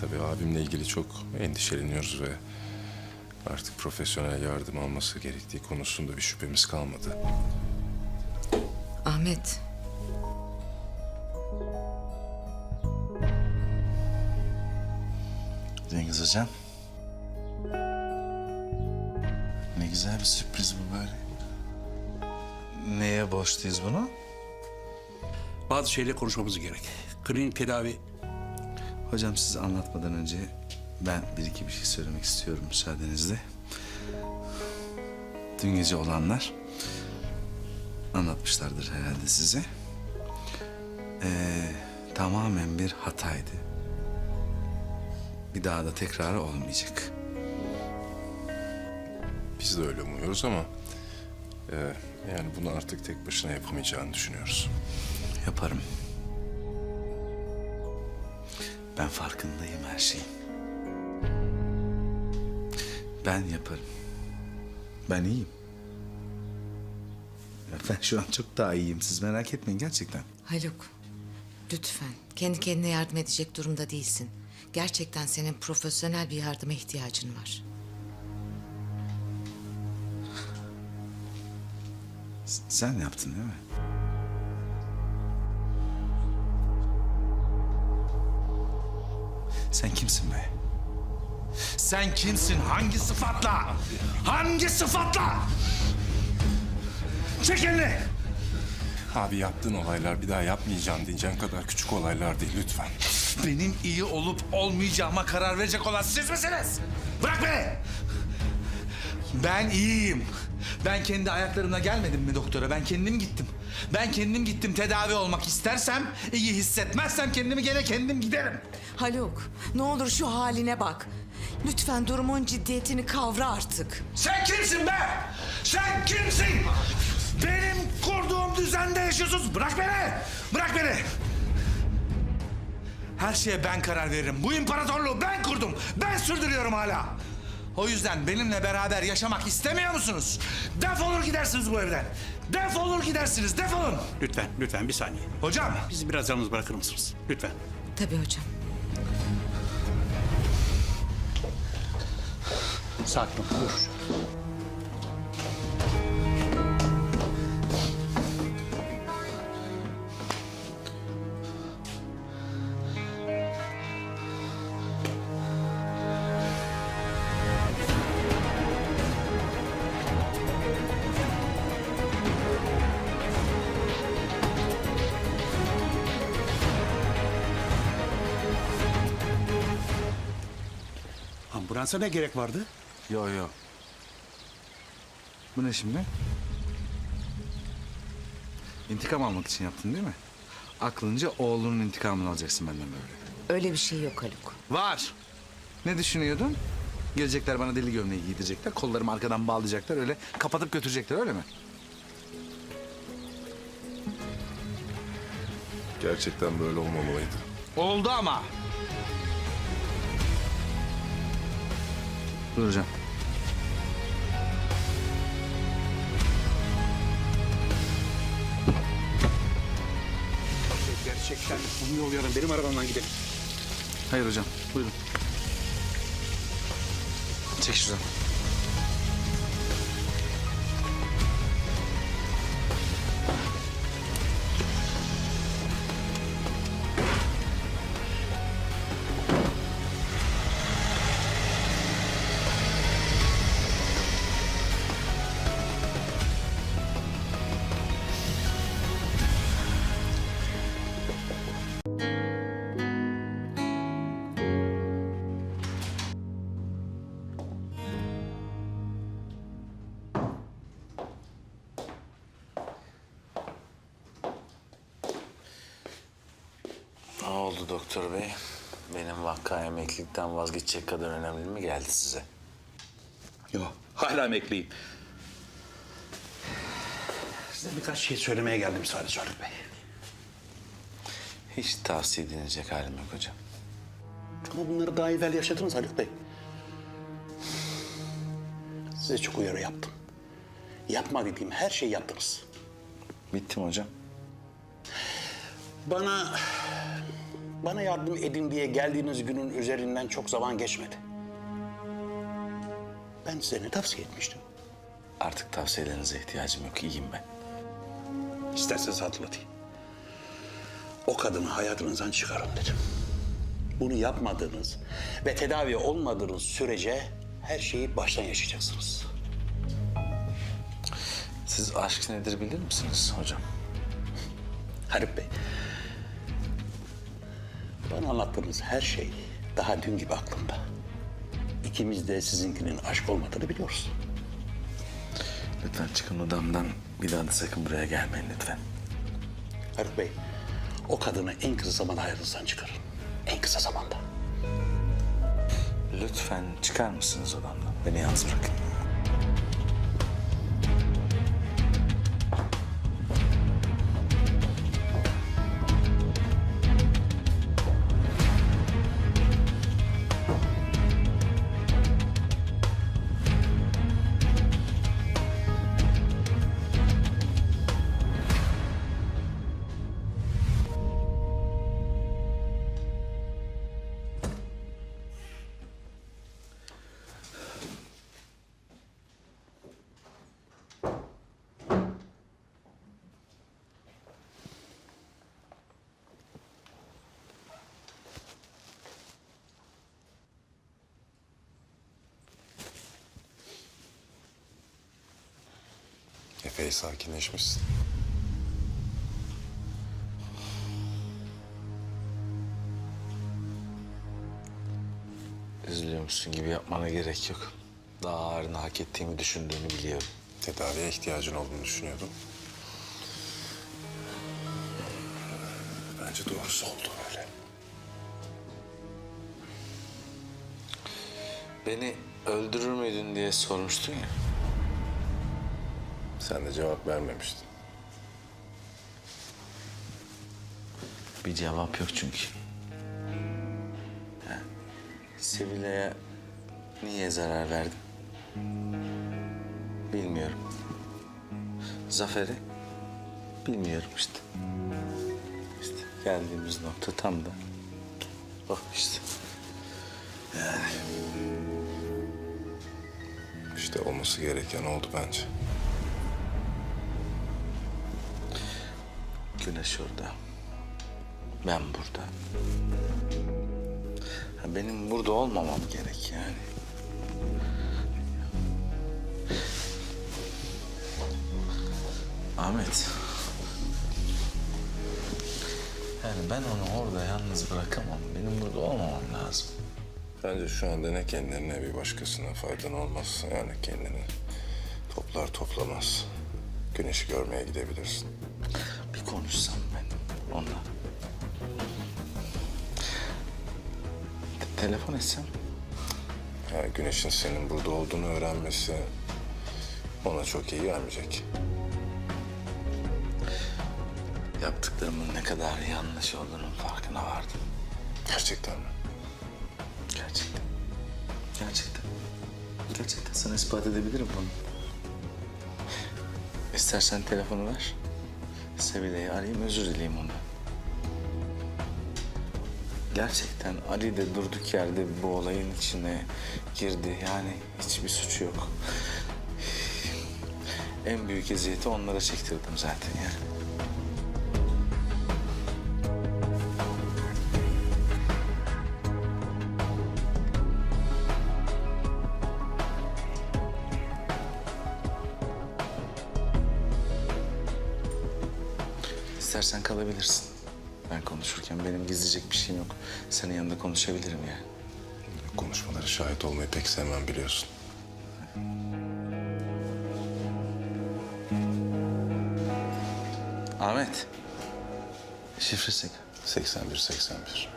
Tabii abimle ilgili çok endişeleniyoruz ve artık profesyonel yardım alması gerektiği konusunda bir şüphemiz kalmadı. Ahmet, Cengiz Hocam. Ne güzel bir sürpriz bu böyle. Neye borçluyuz bunu? Bazı şeyleri konuşmamız gerek. Klinik tedavi Hocam size anlatmadan önce ben bir iki bir şey söylemek istiyorum müsaadenizle. Dün gece olanlar anlatmışlardır herhalde size. Ee, tamamen bir hataydı. Bir daha da tekrarı olmayacak. Biz de öyle umuyoruz ama... e, yani bunu artık tek başına yapamayacağını düşünüyoruz. Yaparım. Ben farkındayım her şeyin. Ben yaparım. Ben iyiyim. Ya ben şu an çok daha iyiyim. Siz merak etmeyin gerçekten. Haluk. Lütfen. Kendi kendine yardım edecek durumda değilsin. Gerçekten senin profesyonel bir yardıma ihtiyacın var. S- Sen yaptın değil mi? Sen kimsin be? Sen kimsin? Hangi sıfatla? Hangi sıfatla? Çek elini! Abi yaptığın olaylar bir daha yapmayacağım diyeceğin kadar küçük olaylar değil lütfen. Benim iyi olup olmayacağıma karar verecek olan siz misiniz? Bırak beni! Ben iyiyim. Ben kendi ayaklarımla gelmedim mi doktora? Ben kendim gittim. Ben kendim gittim tedavi olmak istersem, iyi hissetmezsem kendimi gene kendim giderim. Haluk, ne olur şu haline bak. Lütfen durumun ciddiyetini kavra artık. Sen kimsin be? Sen kimsin? Benim kurduğum düzende yaşıyorsunuz. Bırak beni! Bırak beni! Her şeye ben karar veririm. Bu imparatorluğu ben kurdum. Ben sürdürüyorum hala. O yüzden benimle beraber yaşamak istemiyor musunuz? Defolur gidersiniz bu evden. Defolur gidersiniz. Defolun. lütfen lütfen bir saniye. Hocam. Bizi biraz yalnız bırakır mısınız? Lütfen. Tabii hocam. Sakin ol. Dur. Ambulansa ne gerek vardı? Yo yo. Bu ne şimdi? İntikam almak için yaptın değil mi? Aklınca oğlunun intikamını alacaksın benden böyle. Öyle bir şey yok Haluk. Var. Ne düşünüyordun? Gelecekler bana deli gömleği giydirecekler. Kollarımı arkadan bağlayacaklar. Öyle kapatıp götürecekler öyle mi? Gerçekten böyle olmamalıydı. Oldu ama. Dur hocam. Gerçekten bunu yollayalım. Benim arabamdan gidelim. Hayır hocam. Buyurun. Çek şuradan. Doktor bey? Benim vaka emeklilikten vazgeçecek kadar önemli mi geldi size? Yok. Hala emekliyim. Size birkaç şey söylemeye geldim sadece Haluk Bey. Hiç tavsiye edilecek halim yok hocam. Ama bunları daha evvel yaşadınız Haluk Bey. Size çok uyarı yaptım. Yapma dediğim her şeyi yaptınız. Bitti mi hocam? Bana Bana yardım edin diye geldiğiniz günün üzerinden çok zaman geçmedi. Ben size ne tavsiye etmiştim? Artık tavsiyelerinize ihtiyacım yok. İyiyim ben. İsterseniz hatırlatayım. O kadını hayatınızdan çıkarın dedim. Bunu yapmadığınız ve tedavi olmadığınız sürece her şeyi baştan yaşayacaksınız. Siz aşk nedir bilir misiniz hocam? Haluk Bey, bana anlattığınız her şey daha dün gibi aklımda. İkimiz de sizinkinin aşk olmadığını biliyoruz. Lütfen çıkın odamdan. Bir daha da sakın buraya gelmeyin lütfen. Haluk Bey, o kadını en kısa zamanda hayatınızdan çıkarın. En kısa zamanda. Lütfen çıkar mısınız odamdan? Beni yalnız bırakın. Epey sakinleşmişsin. Üzülüyormuşsun gibi yapmana gerek yok. Daha ağırını hak ettiğimi düşündüğünü biliyorum. Tedaviye ihtiyacın olduğunu düşünüyordum. Bence doğrusu oldu öyle. Beni öldürür müydün diye sormuştun ya. Sen de cevap vermemiştin. Bir cevap yok çünkü. Ha, Sevilla'ya niye zarar verdim? Bilmiyorum. Zafer'e bilmiyorum işte. İşte geldiğimiz nokta tam da oh işte. İşte olması gereken oldu bence. Güneş orada. Ben burada. Benim burada olmamam gerek yani. Ahmet. Yani ben onu orada yalnız bırakamam. Benim burada olmamam lazım. Bence şu anda ne kendine ne bir başkasına faydan olmaz. Yani kendini toplar toplamaz. Güneşi görmeye gidebilirsin. Konuşsam ben onunla. Te- telefon etsem. Yani güneşin senin burada olduğunu öğrenmesi ona çok iyi gelmeyecek. Yaptıklarımın ne kadar yanlış olduğunun farkına vardım. Gerçekten mi? Gerçekten. Gerçekten. Gerçekten sana ispat edebilirim bunu. İstersen telefonu ver. Sevile'yi arayayım, özür dileyeyim ondan. Gerçekten Ali de durduk yerde bu olayın içine girdi. Yani hiçbir suçu yok. En büyük eziyeti onlara çektirdim zaten yani. İstersen kalabilirsin. Ben konuşurken benim gizleyecek bir şeyim yok. Senin yanında konuşabilirim yani. Konuşmalara şahit olmayı pek sevmem biliyorsun. Ahmet. Şifresi. 81 81.